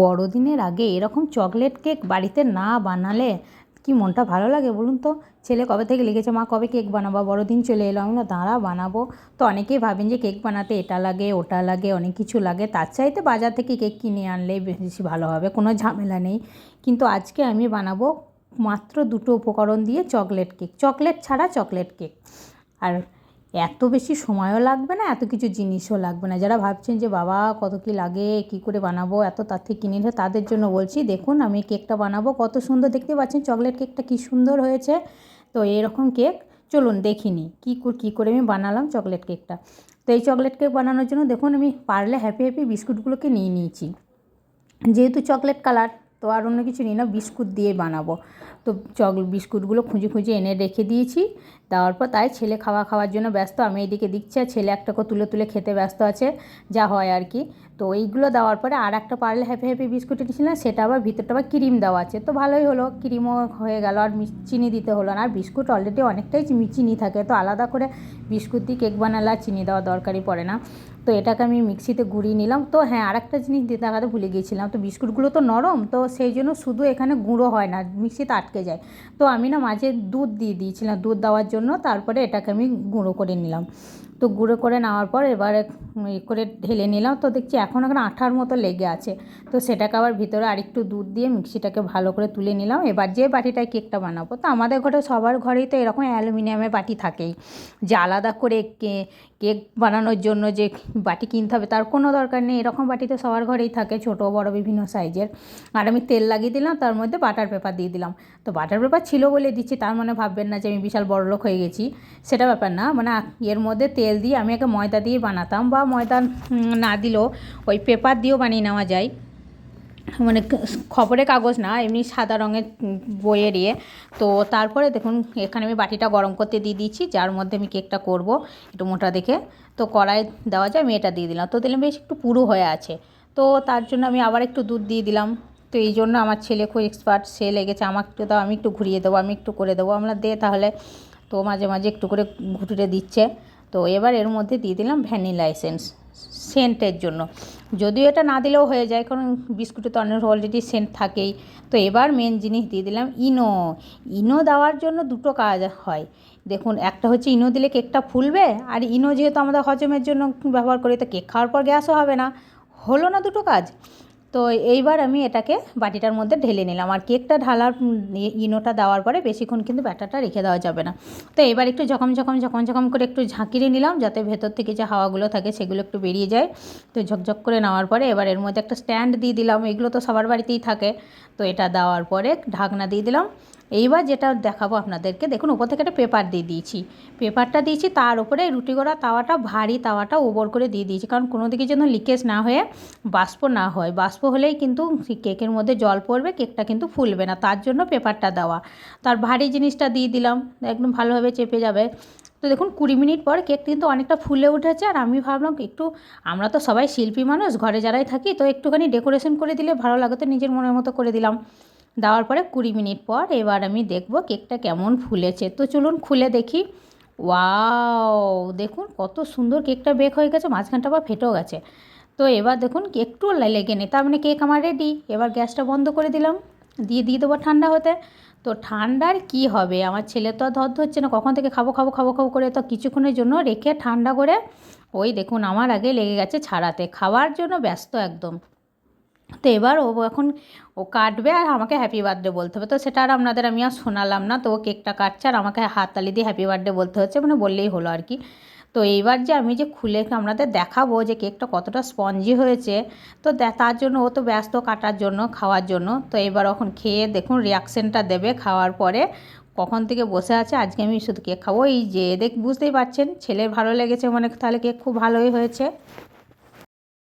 বড়দিনের আগে এরকম চকলেট কেক বাড়িতে না বানালে কি মনটা ভালো লাগে বলুন তো? ছেলে কবে থেকে লিখেছে মা কবে কেক বানাবো? বড়দিন চলে এলো, আমি বললাম, দাঁড়া, বানাবো। তো অনেকেই ভাবেন যে কেক বানাতে এটা লাগে, ওটা লাগে, অনেক কিছু লাগে। তার চাইতে বাজার থেকে কেক কিনে আনলেই বেশি ভালো হবে, কোনো ঝামেলা নেই। কিন্তু আজকে আমি বানাবো মাত্র দুটো উপকরণ দিয়ে চকলেট কেক, চকলেট ছাড়া চকলেট কেক। আর এত বেশি সময়ও লাগবে না, এত কিছু জিনিসও লাগবে না। যারা ভাবছেন যে, বাবা, কত কী লাগে, কী করে বানাবো, এত তার থেকে কিনে নিতে তাদের জন্য বলছি, দেখুন আমি কেকটা বানাবো, কত সুন্দর, দেখতে পাচ্ছেন চকলেট কেকটা কী সুন্দর হয়েছে। তো এরকম কেক, চলুন দেখিনি কী কী করে আমি বানালাম চকলেট কেকটা। তো এই চকলেট কেক বানানোর জন্য দেখুন আমি পারলে হ্যাপি হ্যাপি বিস্কুটগুলোকে নিয়ে নিয়েছি। যেহেতু চকলেট কালার তো আর অন্য কিছু নিই না, বিস্কুট দিয়ে বানাবো। তো চক, বিস্কুটগুলো খুঁজে খুঁজে এনে রেখে দিয়েছি। দেওয়ার পর তাই ছেলে খাওয়া খাওয়ার জন্য ব্যস্ত, আমি এদিকে দিচ্ছি আর ছেলে একটা করে তুলে তুলে খেতে ব্যস্ত আছে, যা হয় আর কি। তো এইগুলো দেওয়ার পরে আর একটা পারলে হ্যাপি হ্যাপি বিস্কুট এনেছিলাম সেটা আবার ভিতরটা আবার ক্রিম দেওয়া আছে। তো ভালোই হলো, ক্রিমও হয়ে গেল, আর চিনি দিতে হলো না। আর বিস্কুট অলরেডি অনেকটাই চিনি থাকে, তো আলাদা করে বিস্কুট দিয়ে কেক বানালে আর চিনি দেওয়া দরকারই পড়ে না। তো এটাকে আমি মিক্সিতে গুঁড়িয়ে নিলাম। তো হ্যাঁ আরেকটা জিনিস দিতে দেখাতে ভুলে গিয়েছিলাম। তো বিস্কুটগুলো তো নরম, তো সেই জন্য শুধু এখানে গুঁড়ো হয় না, মিক্সিতে আটকে যায়। তো আমি না মাঝে দুধ দিয়ে দিয়েছিলাম, দুধ দেওয়ার জন্য। তারপরে এটাকে আমি গুঁড়ো করে নিলাম। তো গুঁড়ো করে নেওয়ার পর এবারে করে ঢেলে নিলাম। তো দেখছি এখন এখন আঠার মতো লেগে আছে। তো সেটাকে আবার ভিতরে আরেকটু দুধ দিয়ে মিক্সিটাকে ভালো করে তুলে নিলাম। এবার যে বাটিটায় কেকটা বানাবো, তো আমাদের ঘরে সবার ঘরেই তো এরকম অ্যালুমিনিয়ামের বাটি থাকেই। যে আলাদা করে কেক বানানোর জন্য যে বাটি কিনতে হবে, তার কোনো দরকার নেই। এরকম বাটিতে সবার ঘরেই থাকে ছোট বড় বিভিন্ন সাইজের। আর আমি তেল লাগিয়ে দিলাম, তার মধ্যে বাটার পেপার দিয়ে দিলাম। তো বাটার পেপার ছিল বলে দিচ্ছি, তার মানে ভাববেন না যে আমি বিশাল বড় লোক হয়ে গেছি, সেটা ব্যাপার না। মানে এর মধ্যে তেল দিয়ে আমি আগে ময়দা দিয়ে বানাতাম, বা ময়দা না দিলেও ওই পেপার দিয়েও বানিয়ে নেওয়া যায়। মানে খবরের কাগজ না, এমনি সাদা রঙের বইয়ের ইয়ে তো তারপরে দেখুন, এখানে আমি বাটিটা গরম করতে দিয়ে দিচ্ছি যার মধ্যে আমি কেকটা করব একটু মোটা দেখে। তো কড়াই দেওয়া যায়, আমি এটা দিয়ে দিলাম। তো দিলাম, বেশ একটু পুরো হয়ে আছে। তো তার জন্য আমি আবার একটু দুধ দিয়ে দিলাম। তো এই জন্য আমার ছেলে খুব এক্সপার্ট সে লেগেছে, আমাকে একটু দাও, আমি একটু ঘুরিয়ে দেবো, আমি একটু করে দেবো। আমরা দে তাহলে, তো মাঝে মাঝে একটু করে ঘুটুরে দিচ্ছে। তো এবার এর মধ্যে দিয়ে দিলাম ভ্যানিলা এসেন্স সেন্টের জন্য। যদিও এটা না দিলেও হয়ে যায়, কারণ বিস্কুটে তো অনেক অলরেডি সেন্ট থাকেই। তো এবার মেন জিনিস দিয়ে দিলাম ইনো। ইনো দেওয়ার জন্য দুটো কাজ হয়। দেখুন, একটা হচ্ছে ইনো দিলে কেকটা ফুলবে, আর ইনো যেহেতু আমাদের হজমের জন্য ব্যবহার করি, তো কেক খাওয়ার পর গ্যাসও হবে না। হলো না দুটো কাজ? তো এইবার আমি এটাকে বাটিটার মধ্যে ঢেলে নিলাম। আর কেকটা ঢালার ইনোটা দেওয়ার পরে বেশিক্ষণ কিন্তু ব্যাটারটা রেখে দেওয়া যাবে না। তো এবার একটু ঝকম ঝকম ঝকম ঝকম করে একটু ঝাঁকিয়ে নিলাম যাতে ভেতর থেকে যে হাওয়াগুলো থাকে সেগুলো একটু বেরিয়ে যায়। তো ঝকঝক করে নেওয়ার পরে এবার এর মধ্যে একটা স্ট্যান্ড দিয়ে দিলাম। এগুলো তো সবার বাড়িতেই থাকে। তো এটা দেওয়ার পরে ঢাকনা দিয়ে দিলাম। এইবার যেটা দেখাবো আপনাদেরকে, দেখুন উপর থেকে একটা পেপার দিয়ে দিয়েছি। পেপারটা দিয়েছি, তার উপরে রুটি করা তাওয়াটা, ভারী তাওয়াটা ওবর করে দিয়ে দিয়েছি। কারণ কোনো দিকে যেন লিকেজ না হয়ে বাষ্প না হয়। বাষ্প হলেই কিন্তু কেকের মধ্যে জল পড়বে কেকটা কিন্তু ফুলবে না। তার জন্য পেপারটা দেওয়া। তার ভারী জিনিসটা দিয়ে দিলাম, একদম ভালোভাবে চেপে যাবে। তো দেখুন, কুড়ি মিনিট পর কেক কিন্তু অনেকটা ফুলে উঠেছে। আর আমি ভাবলাম একটু, আমরা তো সবাই শিল্পী মানুষ, ঘরে যারাই থাকি, তো একটুখানি ডেকোরেশন করে দিলে ভালো লাগে তো নিজের মনের মতো করে দিলাম। দেওয়ার পরে কুড়ি মিনিট পর এবার আমি দেখব কেকটা কেমন ফুলেছে। তো চলুন খুলে দেখি। ওয়াও, দেখুন কত সুন্দর কেকটা বেক হয়ে গেছে, মাঝখানটা আবার ফেটেও গেছে। তো এবার দেখুন একটু লেগে নেই, তার মানে কেক আমার রেডি এবার গ্যাসটা বন্ধ করে দিলাম, দিয়ে দিয়ে দেবো ঠান্ডা হতে। তো ঠান্ডার কি হবে? আমার ছেলে তো ধর ধরছে না, কখন থেকে খাব খাব খাব খাব করে তো কিছুক্ষণের জন্য রেখে ঠান্ডা করে, ওই দেখুন আমার আগে লেগে গেছে ছাড়াতে, খাওয়ার জন্য ব্যস্ত একদম। তো এবার ও এখন, ও কাটবে আর আমাকে হ্যাপি বার্থডে বলতে হবে। তো সেটা আর আপনাদের আমি আর শোনালাম না। তো ও কেকটা কাটছে আর আমাকে হাততালি দিয়ে হ্যাপি বার্থডে বলতে হচ্ছে মানে বললেই হলো আর কি। তো এইবার যে আমি যে খুলে আপনাদের দেখাবো যে কেকটা কতটা স্পঞ্জি হয়েছে, তো তার জন্য ও তো ব্যস্ত কাটার জন্য, খাওয়ার জন্য। তো এবার এখন খেয়ে দেখুন রিয়াকশানটা দেবে খাওয়ার পরে, কখন থেকে বসে আছে, আজকে আমি শুধু কেক খাব। এই যে, দেখ, বুঝতেই পারছেন, ছেলের ভালো লেগেছে মানে তাহলে কেক খুব ভালোই হয়েছে।